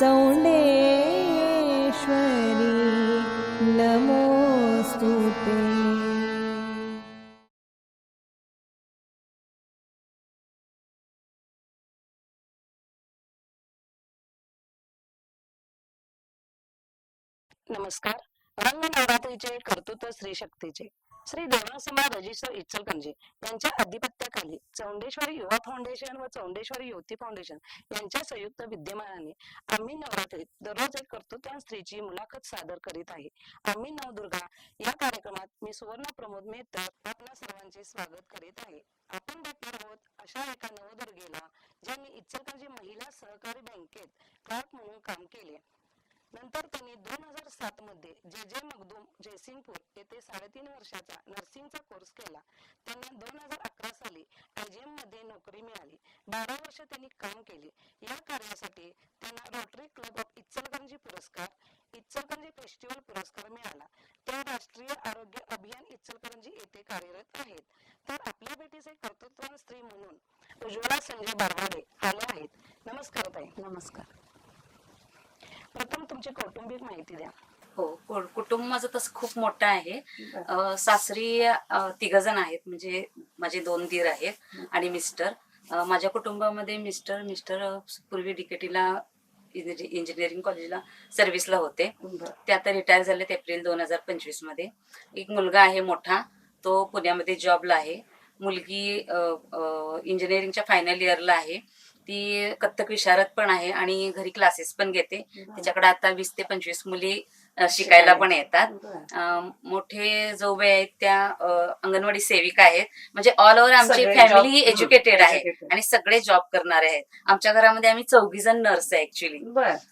चौंडेश्वरी नमोऽस्तु ते। नमस्कार रंग नवरात्रीचे कर्तृत्व श्री शक्तीचे. श्री देवासमा रजिस्टर इचलकंजी यांच्या अधिपत्याखाली चौंडेश्वरी युवा फाउंडेशन व चौंडेश्वरी युवती फाउंडेशन यांच्या संयुक्त विद्यमानाने आम्ही नवरात्रीत दररोज एक कर्तृत्वान स्त्रीची मुलाखत सादर करीत आहे. आम्ही नवदुर्गा या कार्यक्रमात मी सुवर्ण प्रमोद मेहतर आपल्या सर्वांचे स्वागत करीत आहे. आपण भेटणार आहोत अशा एका नवदुर्गेला ज्यांनी इचलकंजी महिला सहकारी बँकेत क्लार्क म्हणून काम केले. नंतर त्यांनी दोन हजार सात मध्ये जे जे मगदूम जयसिंगपूर येथे साडेतीन वर्षाचा नर्सिंगचा कोर्स केला. त्यांना दोन हजार अकरा साली आयजीएममध्ये नोकरी मिळाली. बारा वर्ष त्यांनी काम केले. या कार्यासाठी त्यांना रोटरी क्लब ऑफ इचलकरंजी पुरस्कार इचलकरंजी फेस्टिवल पुरस्कार मिळाला. त्या राष्ट्रीय आरोग्य अभियान इचलकरंजी येथे कार्यरत आहेत. तर आपल्या भेटीचे कर्तृत्वान स्त्री म्हणून उज्ज्वला संजय बारवाडे आल्या आहेत. नमस्कार ताई. नमस्कार. प्रथम तुमची कौटुंबिक माहिती द्या. हो कुटुंब माझं तसं खूप मोठं आहे. सासरी तिघ जण आहेत. म्हणजे माझे दोन दीर आहेत आणि मिस्टर. माझ्या कुटुंबामध्ये मिस्टर मिस्टर पूर्वी डिकेटीला इंजिनिअरिंग कॉलेजला सर्व्हिसला होते. ते आता रिटायर झालेत एप्रिल दोन हजार पंचवीसमध्ये एक मुलगा आहे मोठा. तो पुण्यामध्ये जॉबला आहे. मुलगी इंजिनिअरिंगच्या फायनल इयरला आहे. ती कथ्थक विशारद पण आहे आणि घरी क्लासेस पण घेते. तिच्याकडे आता वीस ते पंचवीस मुली शिकायला पण येतात. मोठे जोबे आहेत त्या अंगणवाडी सेविका आहेत. म्हणजे ऑल ओव्हर आमची फॅमिली एज्युकेटेड आहे. आणि सगळे जॉब करणारे आहेत. आमच्या घरामध्ये आम्ही चौघी जण नर्स आहे ऍक्च्युली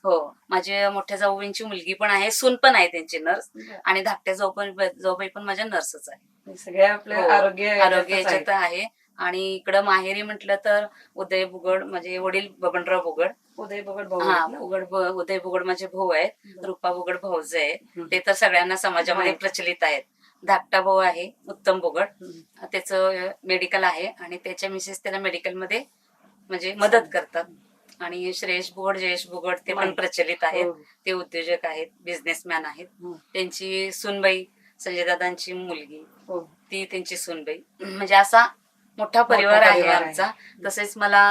हो. माझ्या मोठ्या जाऊबाईंची मुलगी पण आहे सून पण आहे त्यांची नर्स आणि धाकट्या जाऊबाई जाऊबाई पण माझ्या नर्सच आहे. सगळे आपले हो, आरोग्य आरोग्य याच्यात आहे. आणि इकडं माहेरी म्हटलं तर उदय बुगड माझे वडील बबनराव बुगड. उदय बगड भाऊ हा आहेत ना? बुगड ब- उदय बुगड माझे भाऊ आहेत रुपा बुगड भाऊज आहे हम्म. ते तर सगळ्यांना समाजामध्ये माहीत. प्रचलित आहेत धाकटा भाऊ आहे उत्तम बुगड हम्म. त्याचं मेडिकल आहे आणि त्याच्या मिसेस त्याला मेडिकलमध्ये म्हणजे मदत करतात आणि श्रेयश बुगड जयेश बुगड ते पण माहीत. प्रचलित आहेत हो. ते उद्योजक आहेत बिझनेसमॅन आहेत हम्म. त्यांची सुनबाई संजय दादांची मुलगी हो. ती त्यांची सुनबाई म्हणजे असा मोठा परिवार आहे. आमचा. तसेच मला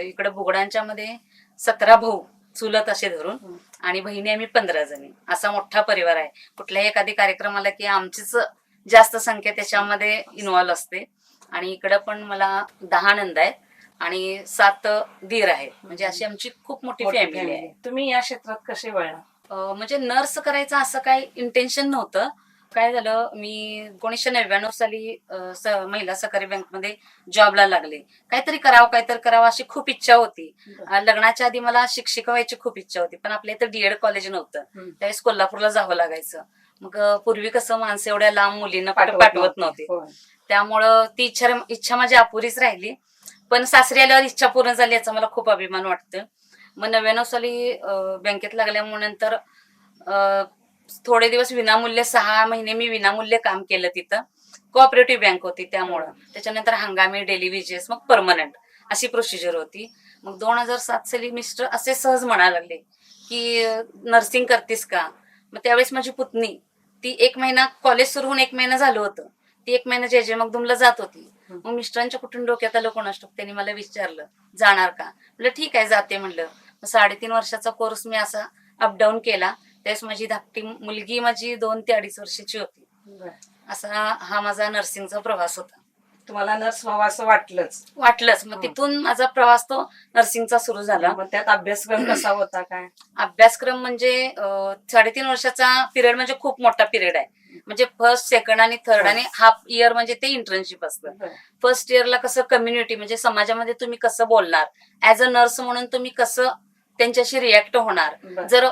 इकडे बुगडांच्या मध्ये सतरा भाऊ चुलत असे धरून. आणि बहिणी आम्ही पंधरा जणी. असा मोठा परिवार आहे. कुठल्याही एखादी कार्यक्रम आला की आमचीच जास्त संख्या त्याच्यामध्ये इन्व्हॉल्व असते. आणि इकडं पण मला दहा नंद आहेत आणि सात दीर आहेत. म्हणजे अशी आमची खूप मोठी फॅमिली. आहे. तुम्ही या क्षेत्रात कसे वळला अं, म्हणजे नर्स करायचं असं काही इंटेन्शन नव्हतं. काय झालं? मी एकोणीसशे नव्याण्णव साली महिला सहकारी बँकमध्ये जॉबला लागले. काहीतरी करावं काहीतरी करावं अशी खूप इच्छा होती. लग्नाच्या आधी मला शिक्षिका व्हायची खूप इच्छा होती पण आपल्या इथं डीएड कॉलेज नव्हतं. त्यावेळेस कोल्हापूरला जावं लागायचं. मग पूर्वी कसं माणसं एवढ्या लांब मुलींना पाठ- पाठवत नव्हते. त्यामुळं ती इच्छा इच्छा माझी अपुरीच राहिली. पण सासरी आल्यावर इच्छा पूर्ण झाली याचा मला खूप अभिमान वाटतं मग नव्याण्णव साली बँकेत लागल्यामुळे नंतर थोडे दिवस विनामूल्य सहा महिने मी विनामूल्य काम केलं तिथं. कोऑपरेटिव्ह बँक होती त्यामुळं. त्याच्यानंतर हंगामी डेली विजेस मग परमनंट अशी प्रोसिजर होती. मग दोन हजार सात साली मिस्टर असे सहज म्हणायला लागले की नर्सिंग करतीस का? मग त्यावेळेस माझी पुतणी ती एक महिना कॉलेज सुरू होऊन एक महिना झालं होतं. ती एक महिना जे जे मगदुमला जात होती. मग मिस्टरांच्या कुठून डोक्यात आलं कोणास ठाऊक त्यांनी मला विचारलं जाणार का? म्हटलं ठीक आहे जाते म्हणलं. मग साडेतीन वर्षाचा कोर्स मी असा अपडाऊन केला. त्यावेळेस माझी धाकटी मुलगी माझी दोन ते अडीच वर्षाची होती. असा हा माझा नर्सिंगचा प्रवास होता. तुम्हाला नर्स व्हावं असं वाटलंच? वाटलंच. मग. तिथून माझा प्रवास तो नर्सिंगचा सुरू झाला. मग त्यात अभ्यासक्रम कसा होता काय? अभ्यासक्रम म्हणजे साडेतीन वर्षाचा पिरियड म्हणजे खूप मोठा पिरियड आहे. म्हणजे फर्स्ट सेकंड आणि थर्ड आणि हाफ इयर म्हणजे ते इंटर्नशिप असतं. फर्स्ट इयरला कसं कम्युनिटी म्हणजे समाजामध्ये तुम्ही कसं बोलणार? ऍज अ नर्स म्हणून तुम्ही कसं त्यांच्याशी रिॲक्ट होणार. जर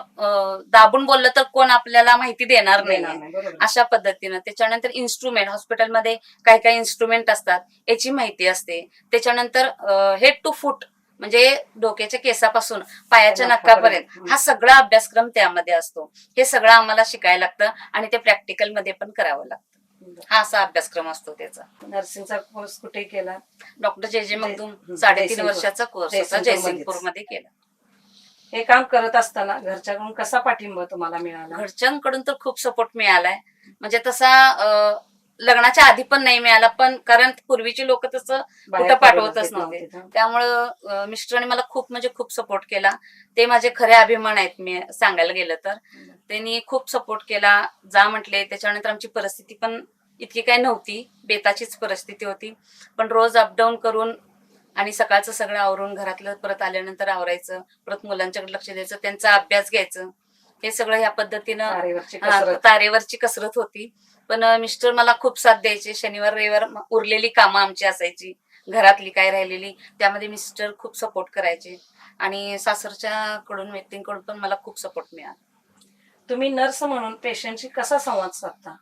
दाबून बोललं तर कोण आपल्याला माहिती देणार नाही. अशा पद्धतीनं. त्याच्यानंतर इन्स्ट्रुमेंट हॉस्पिटलमध्ये काय काय इन्स्ट्रुमेंट असतात. याची माहिती असते. त्याच्यानंतर हेड टू फूट म्हणजे डोक्याच्या केसापासून पायाच्या. नखापर्यंत हा सगळा अभ्यासक्रम त्यामध्ये असतो. हे सगळं आम्हाला शिकायला लागतं आणि ते प्रॅक्टिकलमध्ये पण करावं लागतं. हा असा अभ्यासक्रम असतो त्याचा. नर्सिंगचा कोर्स कुठे केला? डॉक्टर जे जे मगदूम साडेतीन. वर्षाचा कोर्स. जयसिंगपूरमध्ये केला. हे काम करत असताना घरच्याकडून कसा पाठिंबा तुम्हाला मिळाला? घरच्यांकडून तर खूप सपोर्ट मिळालाय. म्हणजे तसा अं, लग्नाच्या आधी पण नाही मिळाला पण कारण पूर्वीची लोक तसं बाहेर कुठं पाठवतच नव्हते. नव्हते. त्यामुळं अं, मिस्टरांनी मला खूप म्हणजे खूप सपोर्ट केला. ते माझे खरे अभिमान आहेत मी सांगायला गेलं तर. त्यांनी खूप सपोर्ट केला. जा म्हटले त्याच्यानंतर आमची परिस्थिती पण इतकी काही नव्हती. बेताचीच परिस्थिती होती. पण रोज अपडाऊन करून आणि सकाळचं सगळं आवरून घरातलं परत आल्यानंतर आवरायचं परत मुलांच्याकडे लक्ष द्यायचं त्यांचा अभ्यास घ्यायचं. हे सगळं ह्या पद्धतीनं तारेवरची कसरत. होती. पण मिस्टर मला खूप साथ द्यायचे. शनिवार रविवार उरलेली कामं आमची असायची. घरातली काय राहिलेली त्यामध्ये मिस्टर खूप सपोर्ट करायचे. आणि सासरच्या कडून व्यक्तींकडून पण मला खूप सपोर्ट मिळाला. तुम्ही नर्स म्हणून पेशंटशी कसा संवाद साधता?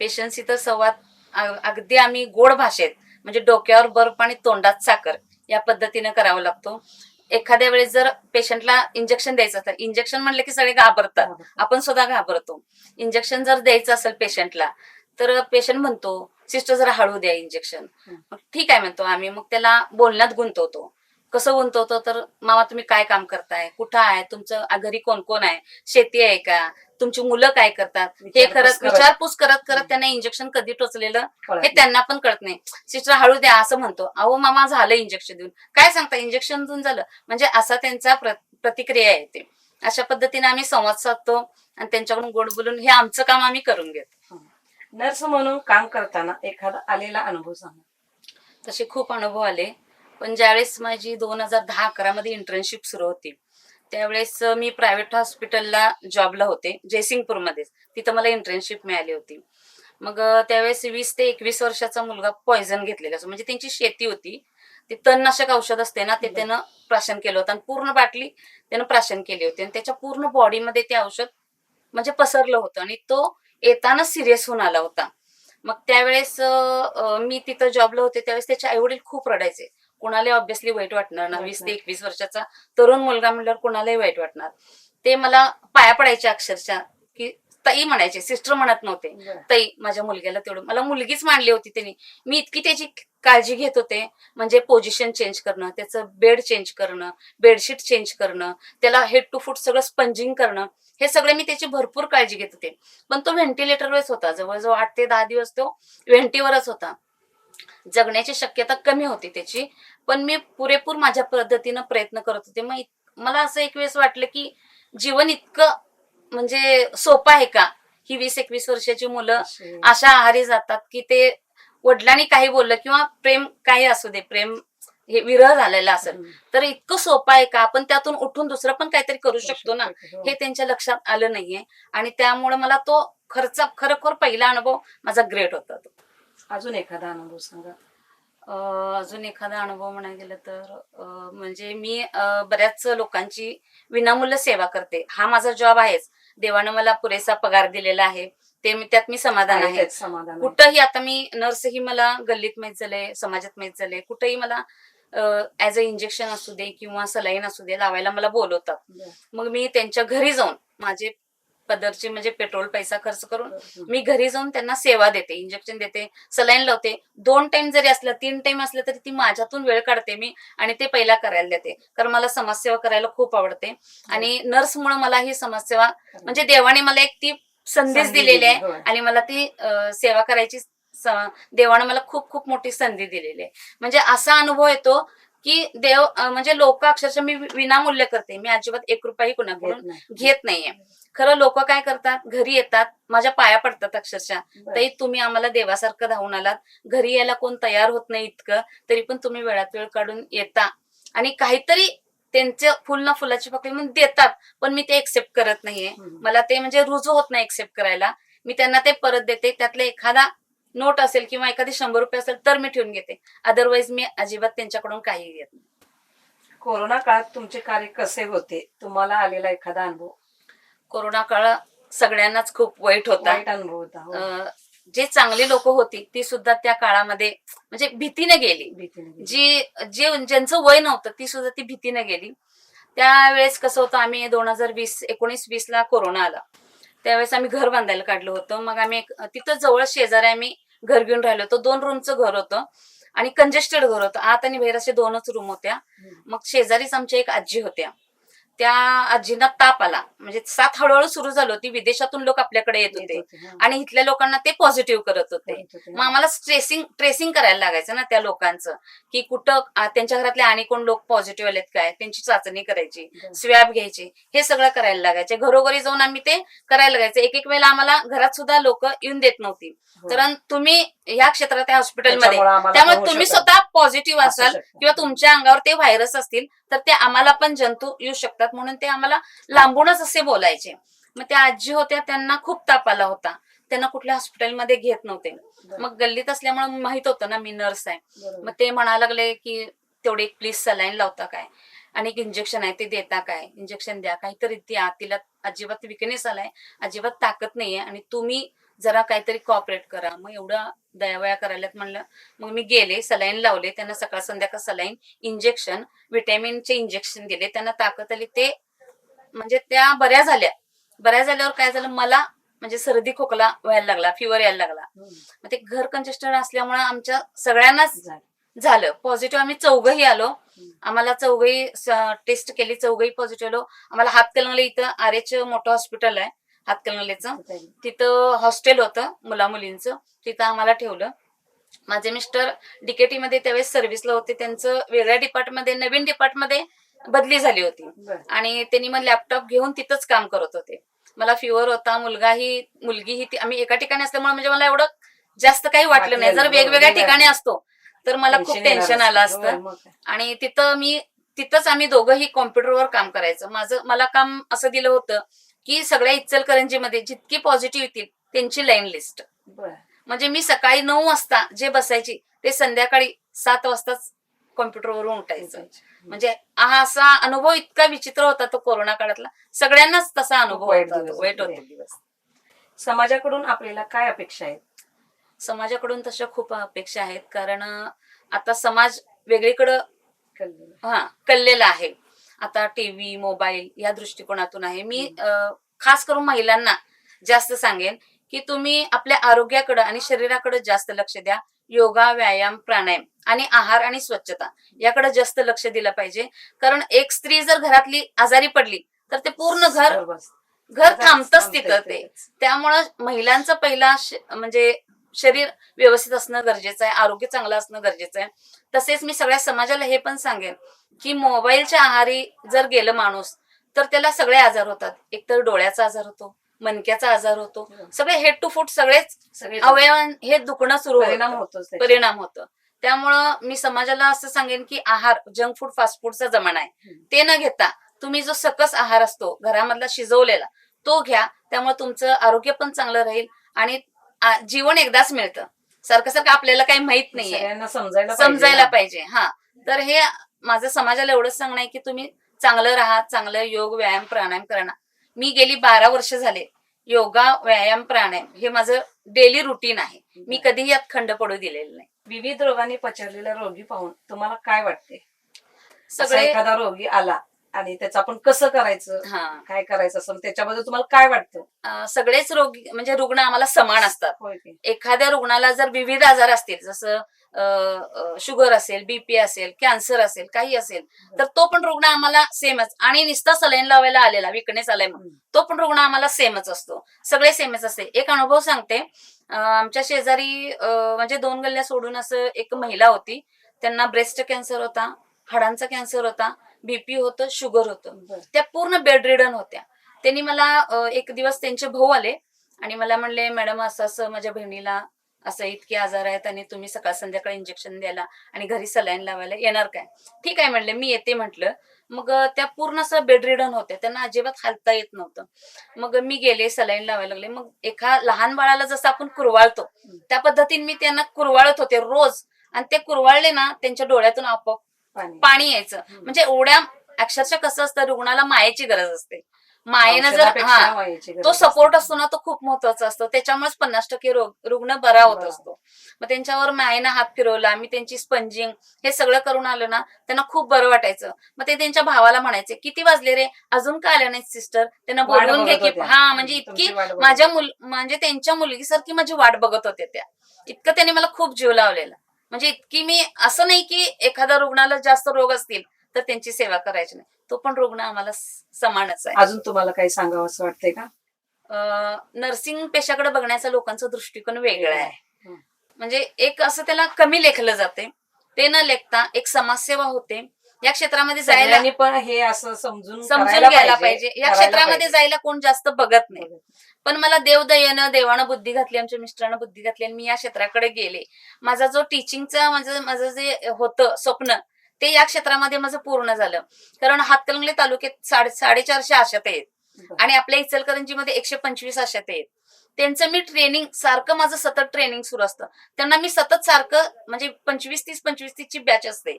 पेशन्सी तर संवाद अगदी आम्ही गोड भाषेत म्हणजे डोक्यावर बर्फ आणि तोंडात साखर या पद्धतीने करावा लागतो. एखाद्या वेळेस जर पेशंटला इंजेक्शन द्यायचं असतं इंजेक्शन म्हणलं की सगळे घाबरतात. आपण सुद्धा घाबरतो. इंजेक्शन जर द्यायचं असेल पेशंटला तर पेशंट म्हणतो सिस्टर जरा हळू द्या इंजेक्शन. मग ठीक आहे म्हणतो आम्ही. मग त्याला बोलण्यात गुंतवतो. कसं गुंतवतो? तर मामा तुम्ही काय काम करताय? कुठं आहे? तुमचं घरी कोण कोण आहे? शेती आहे का? तुमची मुलं काय करतात? हे करत. विचारपूस करत करत. त्यांना इंजेक्शन कधी टोचलेलं हे. त्यांना पण कळत नाही. सिस्टर हळू द्या असं म्हणतो. अहो मामा झालं इंजेक्शन देऊन. काय सांगता? इंजेक्शन देऊन झालं. म्हणजे असा त्यांचा प्र- प्रतिक्रिया आहे ते. अशा पद्धतीने आम्ही संवाद साधतो आणि त्यांच्याकडून गोड बोलून हे आमचं काम आम्ही करून घेतो. नर्स म्हणून काम करताना एखादा आलेला अनुभव सांगा. तसे खूप अनुभव आले. पण ज्यावेळेस माझी दोन हजार दहा अकरा मध्ये इंटर्नशिप सुरू होती त्यावेळेस मी प्रायव्हेट हॉस्पिटलला जॉबला होते जयसिंगपूरमध्ये तिथं मला इंटर्नशिप मिळाली होती. मग त्यावेळेस वीस ते एकवीस वर्षाचा मुलगा पॉयझन घेतलेला असतो. म्हणजे त्यांची शेती होती. ते तणनाशक औषध असते ना ते. त्यानं प्राशन केलं होतं. आणि पूर्ण बाटली त्यानं प्राशन केली होती. आणि त्याच्या पूर्ण बॉडीमध्ये ते औषध म्हणजे पसरलं होतं. आणि तो येताना सिरियस होऊन आला होता. मग त्यावेळेस मी तिथं जॉबला होते. त्यावेळेस त्याचे आई वडील खूप रडायचे. कुणाला ऑब्विसली वाईट वाटणार ना वीस ते एकवीस वर्षाचा तरुण मुलगा म्हणल्यावर कुणालाही वाईट वाटणार. ते मला पाया पडायचे अक्षरशः की ताई म्हणायचे सिस्टर म्हणत नव्हते. ताई माझ्या मुलग्याला तेवढं मला मुलगीच मांडली होती त्यांनी मी इतकी त्याची काळजी घेत होते. म्हणजे पोझिशन चेंज करणं त्याचं बेड चेंज करणं बेडशीट चेंज करणं त्याला हेड टू फूट सगळं स्पंजिंग करणं हे सगळे मी त्याची भरपूर काळजी घेत होते. पण तो व्हेंटिलेटरवरच होता. जवळजवळ आठ ते दहा दिवस तो व्हेंटीवरच होता. जगण्याची शक्यता कमी होती त्याची. पण मी पुरेपूर माझ्या पद्धतीनं प्रयत्न करत होते. मग मला असं एक वेळेस वाटलं की जीवन इतकं म्हणजे सोपं आहे का? ही वीस एकवीस वर्षाची मुलं अशा. आहारी जातात की ते वडिलांनी काही बोललं किंवा प्रेम काही असू दे प्रेम हे विरह झालेला असेल. तर इतकं सोपं आहे का? आपण त्यातून उठून दुसरं पण काहीतरी करू शकतो ना? हो. हे त्यांच्या लक्षात आलं नाहीये. आणि त्यामुळे मला तो खर्च खरोखर पहिला अनुभव माझा ग्रेट होता तो. अजून एखादा अनुभव सांगा. अं, अजून एखादा अनुभव म्हणायला गेलं तर अं, म्हणजे मी अं, बऱ्याच लोकांची विनामूल्य सेवा करते. हा माझा जॉब आहेच. देवानं मला पुरेसा पगार दिलेला आहे. ते मी त्यात मी समाधान आहे. समाधान आहे. कुठंही आता मी नर्सही मला गल्लीत माहीत झालंय समाजात माहीत झालंय कुठंही मला ऍज अ इंजेक्शन असू दे किंवा सलाईन असू दे लावायला मला बोलवतात. बरं. मग मी त्यांच्या घरी जाऊन माझे पदरचे म्हणजे पेट्रोल पैसा खर्च करून. मी घरी जाऊन त्यांना सेवा देते इंजेक्शन देते सलाईन लावते. दोन टाइम जरी असलं तीन टाइम असलं तरी ती माझ्यातून वेळ काढते मी आणि ते पहिला करायला देते. कारण मला समाजसेवा करायला खूप आवडते. आणि नर्समुळे मला ही समाजसेवा म्हणजे देवाने मला एक ती संदेश दिलेली दिली, आहे. आणि मला ती सेवा करायची देवानं मला खूप खूप मोठी संधी दिलेली आहे. म्हणजे असा अनुभव येतो की देव म्हणजे लोक अक्षरशः मी विनामूल्य करते. मी अजिबात एक रुपयाही कुणाकडून. घेत नाहीये. खरं लोक काय करतात? घरी येतात. माझ्या पाया पडतात अक्षरशः. ताई तुम्ही आम्हाला देवासारखं धावून आलात. घरी यायला कोण तयार होत नाही इतकं तरी पण तुम्ही वेळात वेळ काढून येता. आणि काहीतरी त्यांचे फुल ना फुलाची पकडी म्हणून देतात पण मी ते एक्सेप्ट करत नाहीये. मला ते म्हणजे रुजू होत नाही एक्सेप्ट करायला. मी त्यांना ते परत देते. त्यातला एखादा नोट असेल किंवा एखादी शंभर रुपये असेल तर मी ठेवून घेते. अदरवाईज मी अजिबात त्यांच्याकडून काही घेत नाही. कोरोना काळात तुमचे कार्य कसे होते? तुम्हाला आलेला एखादा अनुभव? कोरोना काळ सगळ्यांनाच खूप वाईट होता. वाईट अनुभव होता हो. अं, जे चांगली लोक होती ती सुद्धा त्या काळामध्ये म्हणजे भीतीने गेली. भीतीने गेली. जी जे ज्यांचं वय नव्हतं ती सुद्धा ती भीतीने गेली. त्यावेळेस कसं होतं आम्ही दोन हजार वीस एकोणीस वीस ला कोरोना आला. त्यावेळेस आम्ही घर बांधायला काढलं होतं. मग आम्ही एक- तिथं जवळ शेजारी आम्ही घर घेऊन राहिलो होतो. दोन रूमचं घर होतं आणि कंजेस्टेड घर होतं. आत आणि बाहेर असे दोनच रूम होत्या. हम्म. मग शेजारीच आमच्या एक आजी होत्या. त्या आजींना ताप आला. म्हणजे साथ हळूहळू सुरू झाली होती. विदेशातून लोक आपल्याकडे येत होते. हा. आणि इथल्या लोकांना ते पॉझिटिव्ह करत होते. मग आम्हाला स्ट्रेसिंग ट्रेसिंग करायला लागायचं ना त्या लोकांचं. की कुठं त्यांच्या घरातले आणि कोण लोक पॉझिटिव्ह आलेत काय? त्यांची चाचणी करायची. स्वॅब घ्यायचे हे सगळं करायला लागायचे. घरोघरी जाऊन आम्ही ते करायला लागायचं. एक एक वेळेला आम्हाला घरात सुद्धा लोक येऊन देत नव्हती. हो. कारण तुम्ही ह्या क्षेत्रात त्या हॉस्पिटलमध्ये त्याच्यामुळं आम्हाला त्यामुळे होऊ तुम्ही शकत. स्वतः पॉझिटिव्ह असू असाल शकतं. किंवा तुमच्या अंगावर ते व्हायरस असतील तर ते आम्हाला पण जंतू येऊ शकतात. म्हणून ते आम्हाला लांबूनच असे बोलायचे. मग त्या आजी होत्या त्यांना खूप ताप आला होता. त्यांना कुठल्या हॉस्पिटलमध्ये घेत नव्हते. मग गल्लीत असल्यामुळे माहीत होतं ना मी नर्स आहे. बरोबर. मग ते म्हणा लागले की तेवढे एक प्लीज सलाईन लावता काय? आणि एक इंजेक्शन आहे ते देता काय? इंजेक्शन द्या. काहीतरी द्या. तिला अजिबात विकनेस आलाय. अजिबात ताकद नाहीये. आणि तुम्ही जरा काहीतरी कॉपरेट करा. मग एवढं दयावया करायलात म्हणलं मग मी गेले सलाईन लावले त्यांना सकाळ संध्याकाळ सलाईन इंजेक्शन विटॅमिनचे इंजेक्शन दिले. त्यांना ताकद आली ते म्हणजे त्या बऱ्या झाल्या. बऱ्या झाल्यावर काय झालं मला म्हणजे सर्दी खोकला व्हायला लागला फिवर यायला लागला. मग ते घर कंजेस्टेड असल्यामुळे आमच्या सगळ्यांनाच झालं. झालं. पॉझिटिव्ह आम्ही चौघही आलो. आम्हाला चौघही टेस्ट केली चौघही पॉझिटिव्ह आलो. आम्हाला हातकलंगले इथं आर एच मोठं हॉस्पिटल आहे. हातकलंगलेचं ताई. तिथं हॉस्टेल होतं मुला मुलींचं तिथं आम्हाला ठेवलं माझे मिस्टर डीकेटी मध्ये त्यावेळेस सर्व्हिसला होते त्यांचं वेगळ्या डिपार्टमध्ये नवीन डिपार्टमध्ये बदली झाली होती. आणि त्यांनी मग लॅपटॉप घेऊन तिथंच काम करत होते मला फिवर होता मुलगाही मुलगीही ती आम्ही एका ठिकाणी असल्यामुळे म्हणजे मला एवढं जास्त काही वाटलं नाही जर वेगवेगळ्या. ठिकाणी असतो तर मला खूप टेन्शन आलं असतं. हो. आणि तिथं मी तिथंच आम्ही दोघंही कॉम्प्युटरवर काम करायचं माझं मला काम असं दिलं होतं की सगळ्या इचलकरंजीमध्ये जितकी पॉझिटिव्ह येतील त्यांची लाईन लिस्ट. म्हणजे मी सकाळी नऊ वाजता जे बसायची ते संध्याकाळी सात वाजताच कॉम्प्युटरवरून उठायचं. म्हणजे हा असा अनुभव इतका विचित्र होता तो कोरोना काळातला. सगळ्यांनाच तसा अनुभव वाईट होता समाजाकडून आपल्याला काय अपेक्षा आहेत? समाजाकडून तशा खूप अपेक्षा आहेत. कारण आता समाज वेगळीकडं. हा कललेला आहे. आता टीव्ही मोबाईल या दृष्टिकोनातून आहे. मी खास करून महिलांना जास्त सांगेन की तुम्ही आपल्या आरोग्याकडे आणि शरीराकडे जास्त लक्ष द्या. योगा व्यायाम प्राणायाम आणि आहार आणि स्वच्छता याकडे जास्त लक्ष दिलं पाहिजे. कारण एक स्त्री जर घरातली आजारी पडली तर ते पूर्ण घर. घर थांबतच तिथं ते. त्यामुळं महिलांचं पहिला म्हणजे शरीर व्यवस्थित असणं गरजेचं आहे आरोग्य चांगलं असणं गरजेचं आहे. तसेच मी सगळ्या समाजाला हे पण सांगेन की मोबाईलच्या आहारी जर गेलं माणूस तर त्याला सगळे आजार होतात. एकतर डोळ्याचा आजार होतो मणक्याचा आजार होतो. सगळे हेड टू फूट सगळेच सगळे अवयव हे दुखणं सुरू परिणाम होतं. परिणाम होतं. त्यामुळं मी समाजाला असं सांगेन की आहार जंक फूड फास्ट फूडचा जमाना आहे. ते न घेता तुम्ही जो सकस आहार असतो घरामधला शिजवलेला तो घ्या. त्यामुळे तुमचं आरोग्य पण चांगलं राहील आणि जीवन एकदाच मिळतं. सारखं सारखं आपल्याला काही माहीत नाहीये. समजायला. पाहिजे. हा. तर हे माझं समाजाला एवढंच सांगणं आहे की तुम्ही चांगलं राहा चांगलं योग व्यायाम प्राणायाम करा मी गेली बारा वर्ष झाले योगा व्यायाम प्राणायाम हे माझं डेली रुटीन आहे. मी कधीही यात खंड पडू दिलेलं नाही. विविध रोगांनी पछाडलेला रोगी पाहून तुम्हाला काय वाटते सगळे एखादा रोगी आला आणि त्याचं आपण कसं करायचं हा. काय करायचं असं त्याच्याबद्दल तुम्हाला काय वाटतं? अं, सगळेच रोगी म्हणजे रुग्ण आम्हाला समान असतात. होय की? एखाद्या रुग्णाला जर विविध आजार असतील जसं शुगर असेल बीपी असेल कॅन्सर असेल काही असेल तर तो पण रुग्ण आम्हाला सेमच आणि नुसता सलाईन लावायला आलेला विकनेस आलाय म्हणून तो पण रुग्ण आम्हाला सेमच असतो. सगळे सेमच असते. एक अनुभव सांगते. अं, आमच्या शेजारी अं, म्हणजे दोन गल्ल्या सोडून असं एक महिला होती. त्यांना ब्रेस्ट कॅन्सर होता हाडांचा कॅन्सर होता. बीपी होतं शुगर होतं. त्या पूर्ण बेड रिडन होत्या. त्यांनी मला एक दिवस त्यांचे भाऊ आले आणि मला म्हणले मॅडम असं असं माझ्या बहिणीला असं इतके आजार आहेत आणि तुम्ही सकाळ संध्याकाळ इंजेक्शन द्यायला आणि घरी सलाईन लावायला येणार काय? ठीक आहे म्हणले मी येते म्हटलं. मग त्या पूर्ण असं बेड रिडन होत्या. त्यांना अजिबात हालता येत नव्हतं. मग मी गेले सलाईन लावायला लागले. मग एका लहान बाळाला जसं आपण कुरवाळतो त्या पद्धतीने मी त्यांना कुरवाळत होते रोज. आणि ते कुरवाळले ना त्यांच्या डोळ्यातून आपोआप पाणी. यायचं. म्हणजे एवढ्या अक्षरशः कसं असतं रुग्णाला मायेची गरज असते. मायेनं जर हा तो. सपोर्ट असतो. ना तो खूप महत्त्वाचा असतो. त्याच्यामुळेच पन्नास टक्के रोग रुग्ण बरा होत. असतो. मग त्यांच्यावर मायेनं हात फिरवला मी त्यांची स्पंजिंग हे सगळं करून आलो ना त्यांना खूप बरं वाटायचं. मग ते त्यांच्या भावाला म्हणायचे किती वाजले रे? अजून का आल्या नाहीत सिस्टर त्यांना बोलवून घे की. हा म्हणजे इतकी माझ्या. मुल म्हणजे त्यांच्या मुलगीसारखी माझी वाट बघत होते त्या. इतकं त्यांनी मला खूप जीव लावलेला. म्हणजे इतकी मी असं नाही की एखाद्या रुग्णाला जास्त रोग असतील तर त्यांची सेवा करायची नाही. तो पण रुग्ण आम्हाला समानच आहे. अजून तुम्हाला काही सांगावं असं वाटतंय का? नर्सिंग पेशाकडे बघण्याचा लोकांचा दृष्टिकोन वेगळा आहे. म्हणजे एक असं त्याला कमी लेखलं जाते. ते न लेखता एक समाजसेवा होते. या क्षेत्रामध्ये जायला सगळ्यांनी पण हे असं समजून समजून करायला घ्यायला पाहिजे. या करायला क्षेत्रामध्ये पाहिजे. जायला कोण जास्त बघत नाही. पण मला देवदयेनं देवानं बुद्धी घातली आमच्या मिस्टरांना बुद्धी घातली आणि मी या क्षेत्राकडे गेले. माझा जो टीचिंगचा माझं माझं जे होतं स्वप्न ते या क्षेत्रामध्ये माझं पूर्ण झालं. कारण हातकलंगले तालुक्यात साडे साडेचारशे आशात आहेत. बरं. आणि आपल्या इचलकरंजीमध्ये एकशे पंचवीस आशात आहेत. त्यांचं मी ट्रेनिंग सारखं माझं सतत ट्रेनिंग सुरू असतं. त्यांना मी सतत सारखं म्हणजे पंचवीस तीस पंचवीस तीसची बॅच असते.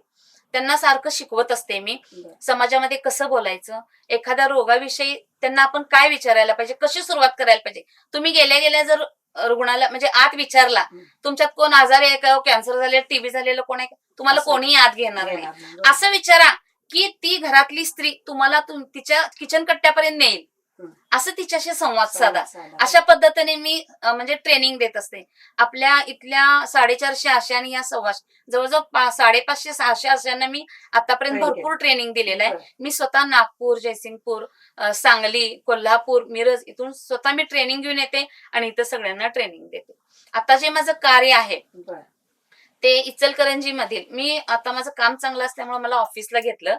त्यांना सारखं शिकवत असते मी. समाजामध्ये कसं बोलायचं एखाद्या रोगाविषयी त्यांना आपण काय विचारायला पाहिजे कशी सुरुवात करायला पाहिजे तुम्ही गेल्या गेल्या जर रुग्णाला म्हणजे आत विचारला. तुमच्यात कोण आजारी आहे का कॅन्सर झाले टीबी झालेलं कोण आहे का? तुम्हाला कोणीही आत घेणार नाही. असं विचारा की ती घरातली स्त्री तुम्हाला तुम- तिच्या किचन कट्ट्यापर्यंत नेईल. असं तिच्याशी संवाद साधा. अशा पद्धतीने मी म्हणजे ट्रेनिंग देत असते आपल्या इथल्या साडेचारशे आशा आणि या सव्वाशे जवळजवळ साडेपाचशे सहाशे आशांना मी आतापर्यंत भरपूर ट्रेनिंग दिलेलं आहे. मी स्वतः नागपूर जयसिंगपूर सांगली कोल्हापूर मिरज इथून स्वतः मी ट्रेनिंग घेऊन येते आणि इथं सगळ्यांना ट्रेनिंग देते आता जे माझं कार्य आहे. ते इचलकरंजी मधील मी आता माझं काम चांगलं असल्यामुळे मला ऑफिसला घेतलं.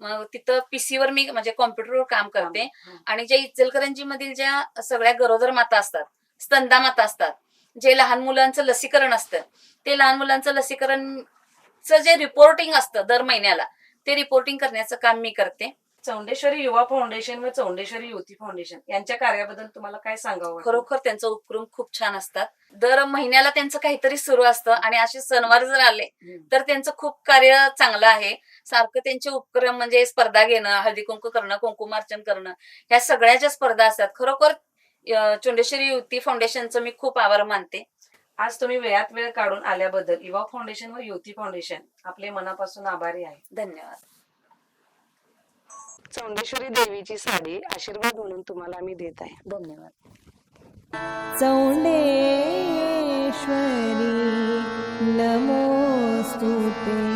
मग तिथं पीसीवर मी म्हणजे कॉम्प्युटरवर काम करते. आणि ज्या इचलकरंजी मधील ज्या सगळ्या गरोदर माता असतात स्तंदा माता असतात जे लहान मुलांचं लसीकरण असतं ते लहान मुलांचं लसीकरणचं जे रिपोर्टिंग असतं दर महिन्याला ते रिपोर्टिंग करण्याचं काम मी करते. चौंडेश्वरी युवा फाउंडेशन व चौंडेश्वरी युवती फाउंडेशन यांच्या कार्याबद्दल तुम्हाला काय सांगावं? खरोखर त्यांचं उपक्रम खूप छान असतात. दर महिन्याला त्यांचं काहीतरी सुरू असतं आणि असे सणवार जर आले. तर त्यांचं खूप कार्य चांगलं आहे. सारखं त्यांचे उपक्रम म्हणजे स्पर्धा घेणं हळदी कुंकू करणं कुंकुमार्चन करणं ह्या सगळ्या ज्या स्पर्धा असतात खरोखर चोंडेश्वरी युवती फाउंडेशनचं मी खूप आभार मानते. आज तुम्ही वेळात वेळ काढून आल्याबद्दल युवा फाउंडेशन व युवती फाउंडेशन आपले मनापासून आभारी आहे. धन्यवाद. चौंडेश्वरी देवीची साडी आशीर्वाद म्हणून तुम्हाला मी देत आहे. धन्यवाद. चौंडेश्वरी नमोस्तुते